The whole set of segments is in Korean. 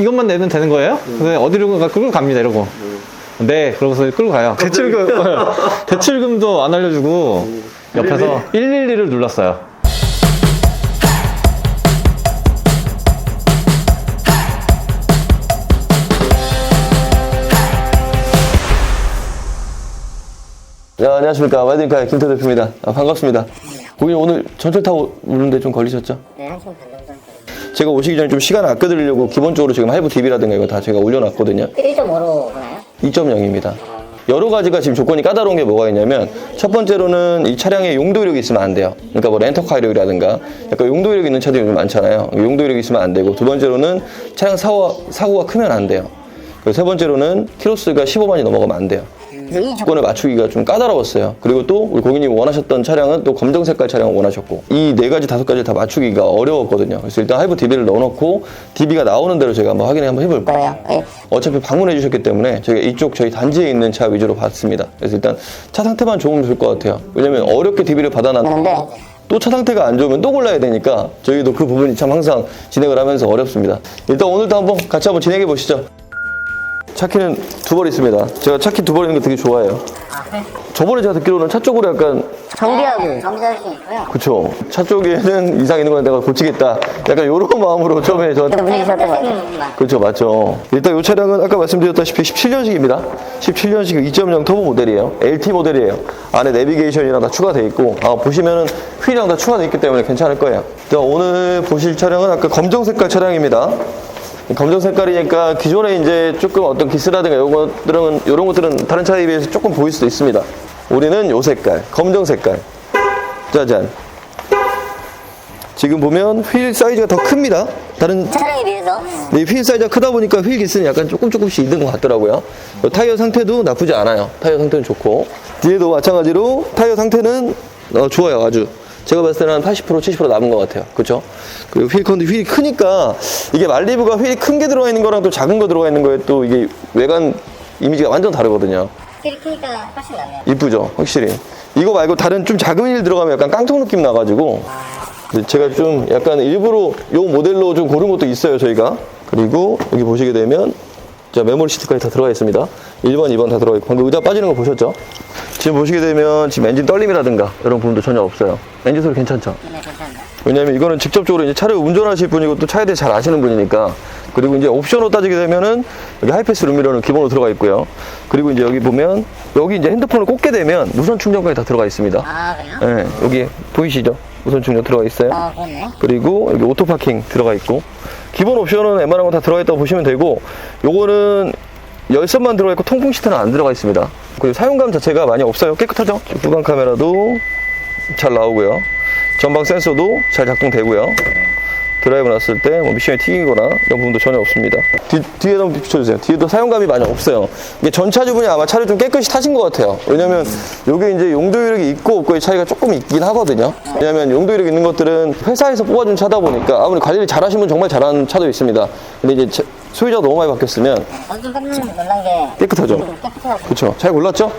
이것만 내면 되는 거예요? 근데 어디로 가? 끌고 갑니다, 이러고. 네, 그러고서 끌고 가요. 대출금, 대출금도 안 알려주고, 옆에서 112를 눌렀어요. 네, 안녕하십니까. 와이드니까 김태 대표입니다. 아, 반갑습니다. 고객님 오늘 전철 타고 오는데 좀 걸리셨죠? 네, 한 시간 반. 제가 오시기 전에 좀 시간 아껴드리려고 기본적으로 지금 하이브 DB라든가 이거 다 제가 올려놨거든요. 1.5로 보나요? 2.0입니다. 여러 가지가 지금 조건이 까다로운 게 뭐가 있냐면 첫 번째로는 이 차량에 용도 이력이 있으면 안 돼요. 그러니까 뭐 렌터카 이력이라든가 약간 용도 이력이 있는 차들이 좀 많잖아요. 용도 이력이 있으면 안 되고 두 번째로는 차량 사고가, 사고가 크면 안 돼요. 그리고 세 번째로는 키로수가 15만이 넘어가면 안 돼요. 그래서 이 조건을 맞추기가 좀 까다로웠어요. 그리고 또 우리 고객님이 원하셨던 차량은 또 검정 색깔 차량을 원하셨고 이 네 가지 다섯 가지 다 맞추기가 어려웠거든요. 그래서 일단 하이브 DB를 넣어놓고 DB가 나오는 대로 제가 한번 확인을 한번 해볼게요. 거예요. 예. 어차피 방문해 주셨기 때문에 저희가 이쪽 저희 단지에 있는 차 위주로 봤습니다. 그래서 일단 차 상태만 좋으면 될 것 같아요. 왜냐면 어렵게 DB를 받아놨는데 근데 또차 상태가 안 좋으면 또 골라야 되니까 저희도 그 부분이 참 항상 진행을 하면서 어렵습니다. 일단 오늘도 한번 같이 한번 진행해 보시죠. 차키는 두 벌 있습니다. 제가 차키 두 벌 있는 거 되게 좋아해요. 저번에 제가 듣기로는 차 쪽으로 약간 정비하고 정비할 수 있고요. 그쵸 차 쪽에는 이상 있는 건 내가 고치겠다 약간 이런 마음으로 처음에 저 그래도 분위기 좋았던 것 같아요. 그렇죠, 맞죠. 일단 이 차량은 아까 말씀드렸다시피 17년식입니다. 17년식 2.0 터보 모델이에요. LT 모델이에요. 안에 내비게이션이랑 다 추가되어 있고, 아, 보시면은 휠이랑 다 추가되어 있기 때문에 괜찮을 거예요. 자, 오늘 보실 차량은 아까 검정 색깔 차량입니다. 검정 색깔이니까 기존에 이제 조금 어떤 기스라든가 이런 것들은, 이런 것들은 다른 차에 비해서 조금 보일 수도 있습니다. 우리는 요 색깔, 검정 색깔. 짜잔. 지금 보면 휠 사이즈가 더 큽니다. 다른 차량에 비해서 네, 휠 사이즈가 크다 보니까 휠 기스는 약간 조금 조금씩 있는 것 같더라고요. 어, 타이어 상태도 나쁘지 않아요. 타이어 상태는 좋고. 뒤에도 마찬가지로 타이어 상태는 어, 좋아요, 아주. 제가 봤을 때는 한 80%, 70% 남은 것 같아요. 그쵸? 그리고 휠 컨디, 휠이 크니까 이게 말리부가 휠이 큰 게 들어가 있는 거랑 또 작은 거 들어가 있는 거에 또 이게 외관 이미지가 완전 다르거든요. 휠이 크니까 훨씬 낫네요. 이쁘죠, 확실히. 이거 말고 다른 좀 작은 휠 들어가면 약간 깡통 느낌 나가지고 근데 제가 좀 약간 일부러 요 모델로 좀 고른 것도 있어요, 저희가. 그리고 여기 보시게 되면 자 메모리 시트까지 다 들어가 있습니다. 1번, 2번 다 들어가 있고 방금 의자 빠지는 거 보셨죠? 지금 보시게 되면 지금 엔진 떨림이라든가 이런 부분도 전혀 없어요. 엔진 소리 괜찮죠? 네, 괜찮네요. 왜냐면 이거는 직접적으로 이제 차를 운전하실 분이고 또 차에 대해 잘 아시는 분이니까 그리고 이제 옵션으로 따지게 되면은 여기 하이패스 룸미러는 기본으로 들어가 있고요. 그리고 이제 여기 보면 여기 이제 핸드폰을 꽂게 되면 무선 충전까지 다 들어가 있습니다. 아, 그래요? 네, 여기 보이시죠? 무선 충전 들어가 있어요. 아, 그렇네요. 그리고 여기 오토 파킹 들어가 있고 기본 옵션은 웬만한 거다 들어가 있다고 보시면 되고 요거는 열선만 들어가 있고 통풍 시트는 안 들어가 있습니다. 그리고 사용감 자체가 많이 없어요. 깨끗하죠? 후방 카메라도 잘 나오고요. 전방 센서도 잘 작동되고요. 드라이브 났을 때 뭐 미션이 튀기거나 이런 부분도 전혀 없습니다. 뒤, 뒤에도 한번 비춰주세요. 뒤에도 사용감이 많이 없어요. 이게 전 차주분이 아마 차를 좀 깨끗이 타신 것 같아요. 왜냐면 여기 이제 용도 이력이 있고 없고의 차이가 조금 있긴 하거든요. 왜냐면 용도 이력 있는 것들은 회사에서 뽑아준 차다 보니까 아무리 관리를 잘하신 분 정말 잘하는 차도 있습니다. 근데 이제 차- 소유자가 너무 많이 바뀌었으면 저도 좀 깜짝 놀란 게 깨끗하죠. 깨끗하고 그렇죠. 잘 골랐죠?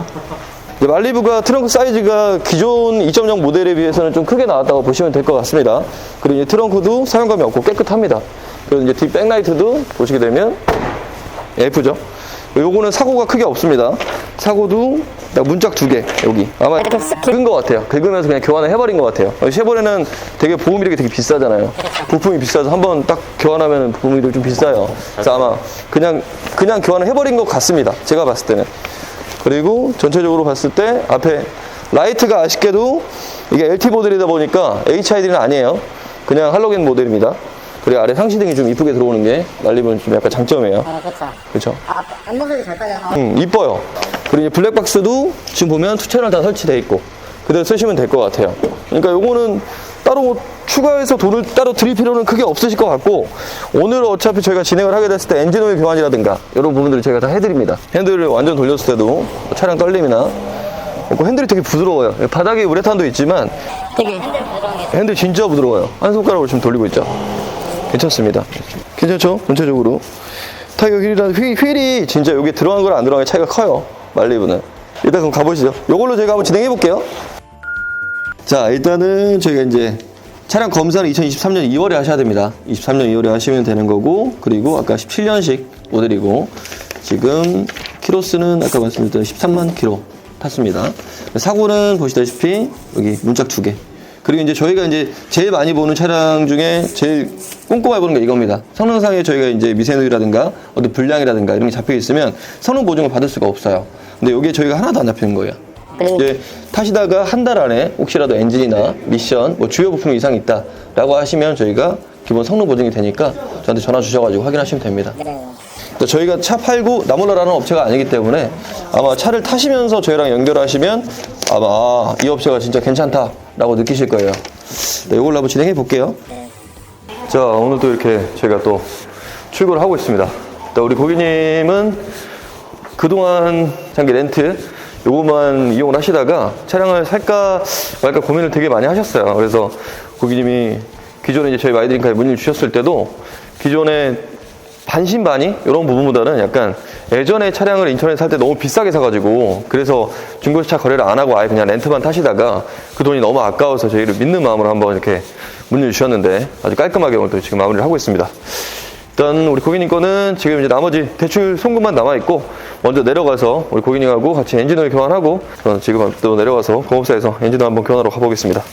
이제 말리부가 트렁크 사이즈가 기존 2.0 모델에 비해서는 좀 크게 나왔다고 보시면 될 것 같습니다. 그리고 이제 트렁크도 사용감이 없고 깨끗합니다. 그리고 이제 뒷 백라이트도 보시게 되면 예쁘죠? 요거는 사고가 크게 없습니다. 사고도 딱 문짝 두 개, 여기. 아마 이렇게 쓱 긁은 것 같아요. 긁으면서 그냥 교환을 해버린 것 같아요. 어, 쉐보레는 되게 보험 이력이 되게 비싸잖아요. 부품이 비싸서 한번 딱 교환하면 보험이력이 좀 비싸요. 그래서 아마 그냥, 그냥 교환을 해버린 것 같습니다. 제가 봤을 때는. 그리고 전체적으로 봤을 때 앞에 라이트가 아쉽게도 이게 LT 모델이다 보니까 HID는 아니에요. 그냥 할로겐 모델입니다. 그리고 아래 상시등이 좀 이쁘게 들어오는 게 날리면 좀 약간 장점이에요. 아, 그렇죠. 그렇죠? 아, 앞모습이 잘 빠져서 음, 이뻐요. 그리고 이제 블랙박스도 지금 보면 투 채널 다 설치되어 있고 그대로 쓰시면 될 것 같아요. 그러니까 요거는 따로 뭐 추가해서 돈을 따로 드릴 필요는 크게 없으실 것 같고 오늘 어차피 저희가 진행을 하게 됐을 때 엔진 오일 교환이라든가 이런 부분들을 저희가 다 해드립니다. 핸들을 완전 돌렸을 때도 차량 떨림이나 그리고 핸들이 되게 부드러워요. 바닥에 우레탄도 있지만 되게 핸들 진짜 부드러워요. 한 손가락으로 지금 돌리고 있죠. 괜찮습니다. 괜찮죠? 전체적으로. 타이어 휠이랑 휠, 휠이 진짜 여기 들어간 거랑 안 들어간 게 차이가 커요. 말리브는. 일단 그럼 가보시죠. 이걸로 제가 한번 진행해 볼게요. 자, 일단은 저희가 이제 차량 검사는 2023년 2월에 하셔야 됩니다. 23년 2월에 하시면 되는 거고, 그리고 아까 17년식 모델이고, 지금 키로수는 아까 말씀드렸던 13만 키로 탔습니다. 사고는 보시다시피 여기 문짝 두 개. 그리고 이제 저희가 이제 제일 많이 보는 차량 중에 제일 꼼꼼하게 보는 게 이겁니다. 성능상에 저희가 이제 미세누이라든가 어떤 불량이라든가 이런 게 잡혀 있으면 성능 보증을 받을 수가 없어요. 근데 여기에 저희가 하나도 안 잡히는 거예요. 이제 타시다가 한 달 안에 혹시라도 엔진이나 미션, 뭐 주요 부품 이상이 있다라고 하시면 저희가 기본 성능 보증이 되니까 저한테 전화 주셔가지고 확인하시면 됩니다. 또 저희가 차 팔고 나몰라라는 업체가 아니기 때문에 아마 차를 타시면서 저희랑 연결하시면 아마 아, 이 업체가 진짜 괜찮다라고 느끼실 거예요. 네, 이걸로 한번 진행해 볼게요. 자, 오늘도 이렇게 저희가 또 출고를 하고 있습니다. 또 우리 고객님은 그동안 장기 렌트 요것만 이용을 하시다가 차량을 살까 말까 고민을 되게 많이 하셨어요. 그래서 고객님이 기존에 이제 저희 마이드링카에 문의를 주셨을 때도 기존에 반신반의 이런 부분보다는 약간 예전에 차량을 인천에 살 때 너무 비싸게 사가지고 그래서 중고차 거래를 안 하고 아예 그냥 렌트만 타시다가 그 돈이 너무 아까워서 저희를 믿는 마음으로 한번 이렇게 문의를 주셨는데 아주 깔끔하게 오늘 또 지금 마무리를 하고 있습니다. 일단 우리 고객님 거는 지금 이제 나머지 대출 송금만 남아 있고 먼저 내려가서 우리 고객님하고 같이 엔진오일 교환하고 저는 지금 또 내려가서 공업사에서 엔진오일 한번 교환하러 가보겠습니다.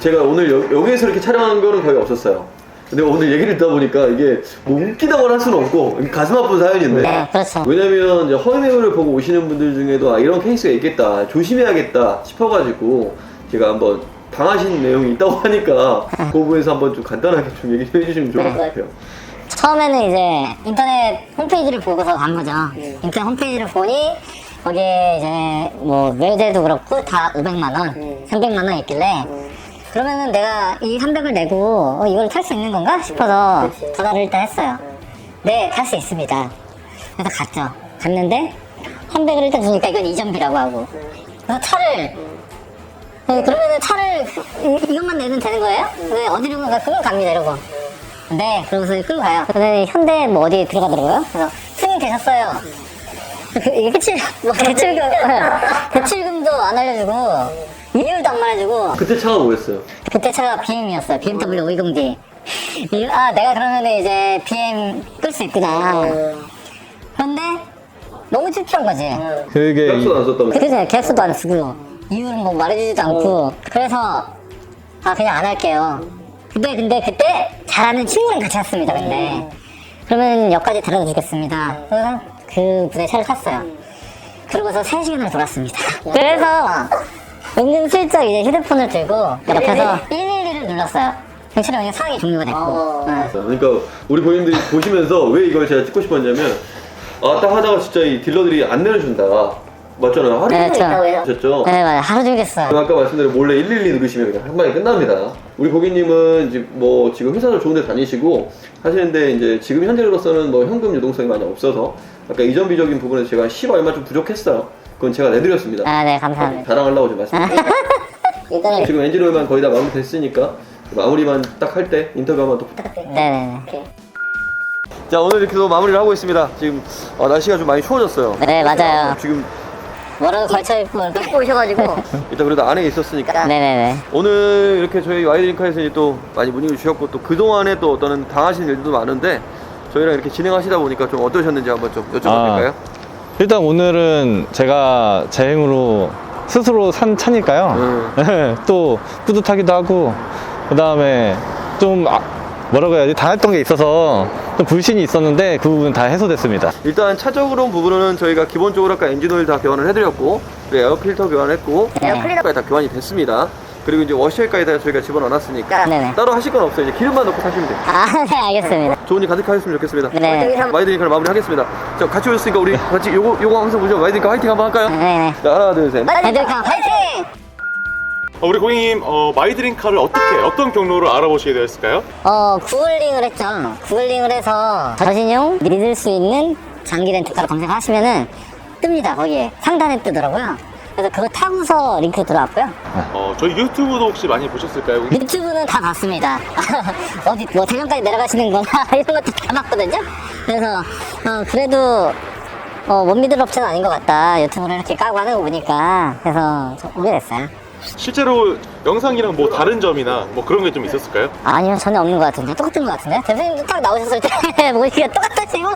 제가 오늘 여, 기에서 이렇게 촬영한 거는 거의 없었어요. 근데 오늘 얘기를 듣다 보니까 이게 뭐 웃기다고 할 수는 없고 가슴 아픈 사연인데 네, 그렇죠. 왜냐면 이제 허위 매물을 보고 오시는 분들 중에도 아, 이런 케이스가 있겠다 조심해야겠다 싶어가지고 제가 한번 당하신 내용이 있다고 하니까 그 부분에서 한번 좀 간단하게 좀 얘기 좀 해주시면 좋을 것 같아요. 처음에는 이제 인터넷 홈페이지를 보고서 간 거죠. 인터넷 홈페이지를 보니 거기에 이제 뭐 외제도 그렇고 다 500만 원, 300만 원 있길래 그러면은 내가 이 300을 내고 어, 이걸 탈 수 있는 건가 싶어서 전화를 일단 했어요. 네, 탈 수 있습니다. 그래서 갔죠. 갔는데 300을 일단 주니까 이건 이전비라고 하고 그래서 차를 네, 그러면은 차를 이, 이것만 내면 되는 거예요? 네, 어디로 가? 그건 갑니다 이러고. 네, 그러고서 끌고 가요. 근데 현대 뭐 어디 들어가더라고요. 그래서 승인 되셨어요. 그, 이게 대출, 뭐 대출금, 대출금도 안 알려주고, 이율도 안 말해주고, 그때 차가 뭐였어요? 그때 차가 BM이었어요. BMW 520D. 이- 아, 내가 그러면 이제 BM 끌 수 있구나. 그런데 너무 창피한 거지. 그게 값도 안 썼다고 그래서 계약서도 안 쓰고 이유는 뭐 말해주지도 않고 그래서 아 그냥 안 할게요. 근데 근데 그때 잘하는 친구랑 같이 왔습니다. 근데 그러면 역까지 데려다 주겠습니다. 그래서 그 분의 차를 탔어요. 그러고서 3시간을 돌았습니다. 그래서 은근슬쩍 이제 휴대폰을 들고 옆에서 112를 눌렀어요. 경찰이 오니 상황이 종료가 됐고. 네. 그러니까 우리 고객님들이 보시면서 왜 이걸 제가 찍고 싶었냐면 아 딱 하다가 진짜 이 딜러들이 안 내려준다 맞잖아요 하루 네, 종일 저- 하셨죠 네, 맞아요. 하루 종일 했어요. 아까 말씀드린 몰래 112 누르시면 그냥 한 방에 끝납니다. 우리 고객님은 이제 뭐 지금 회사를 좋은 데 다니시고 하시는데 이제 지금 현재로서는 뭐 현금 유동성이 많이 없어서 아까 이전비적인 부분에서 제가 10 얼마 좀 부족했어요. 그건 제가 내드렸습니다. 아, 네, 감사합니다. 자랑하려고 좀 말씀드렸어요. 일단은 지금 엔진오일만 거의 다 마무리 됐으니까 마무리만 딱 할 때 인터뷰 한번 또 네네네. 자 오늘 이렇게 또 마무리를 하고 있습니다. 지금 어, 날씨가 좀 많이 추워졌어요. 네, 맞아요. 지금 뭐라고 걸쳐 입고 이렇게 입고 오셔가지고. 일단 그래도 안에 있었으니까 네네네. 오늘 이렇게 저희 와이드링카에서 이제 또 많이 문의를 주셨고 또 그동안에 또 어떤 당하신 일들도 많은데 저희랑 이렇게 진행하시다 보니까 좀 어떠셨는지 한번 좀 여쭤봐도 아. 될까요? 일단 오늘은 제가 제 힘으로 스스로 산 차니까요. 또 뿌듯하기도 하고 그 다음에 좀 아, 뭐라고 해야지 당했던 게 있어서 좀 불신이 있었는데 그 부분 다 해소됐습니다. 일단 차적으로 부분은 저희가 기본적으로 아까 엔진오일 다 교환을 해드렸고 그리고 에어필터 교환했고 네. 에어필터까지 다 교환이 됐습니다. 그리고 이제 워셔까지 다 저희가 집어넣어놨으니까 네네. 따로 하실 건 없어요. 이제 기름만 넣고 타시면 돼요. 아, 네, 알겠습니다. 좋은 일 가득하셨으면 좋겠습니다. 네. 와이드링카를 마무리하겠습니다. 자 같이 오셨으니까 우리 같이 요거 요거 항상 보죠. 와이드링카 화이팅 한번 할까요? 네네. 자 하나 둘 셋. 애들카 화이팅! 어, 우리 고객님 어, 마이드링카를 어떻게 어떤 경로로 알아보시게 되었을까요? 어, 구글링을 했죠. 구글링을 해서 저신용 믿을 수 있는 장기 렌트카를 검색하시면은 뜹니다 거기에 상단에 뜨더라고요. 그래서 그거 타고서 링크 들어왔고요. 어, 저희 유튜브도 혹시 많이 보셨을까요? 유튜브는 다 봤습니다. 어디 뭐 대전까지 내려가시는 거나 이런 것도 다 봤거든요. 그래서 어, 그래도 어, 못 믿을 업체는 아닌 것 같다. 유튜브를 이렇게 까고 하는 거 보니까 그래서 좀 오게 됐어요. 실제로 영상이랑 뭐 다른 점이나 뭐 그런 게 좀 있었을까요? 아니요 전혀 없는 것 같은데 똑같은 것 같은데 대표님도 딱 나오셨을 때 보니까 똑같으시고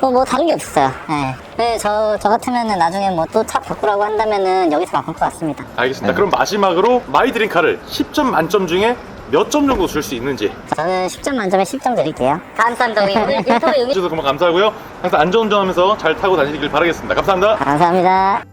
뭐, 뭐 다른 게 없어요. 네. 네, 저, 저 같으면은 나중에 뭐 또 차 바꾸라고 한다면은 여기서 바꿀 것 같습니다. 알겠습니다. 그럼 마지막으로 마이드링카를 10점 만점 중에 몇 점 정도 줄 수 있는지 저는 10점 만점에 10점 드릴게요. 감사합니다. 오늘 인터뷰 응해 해주셔서 정말 감사하고요. 항상 안전운전하면서 잘 타고 다니길 바라겠습니다. 감사합니다. 감사합니다.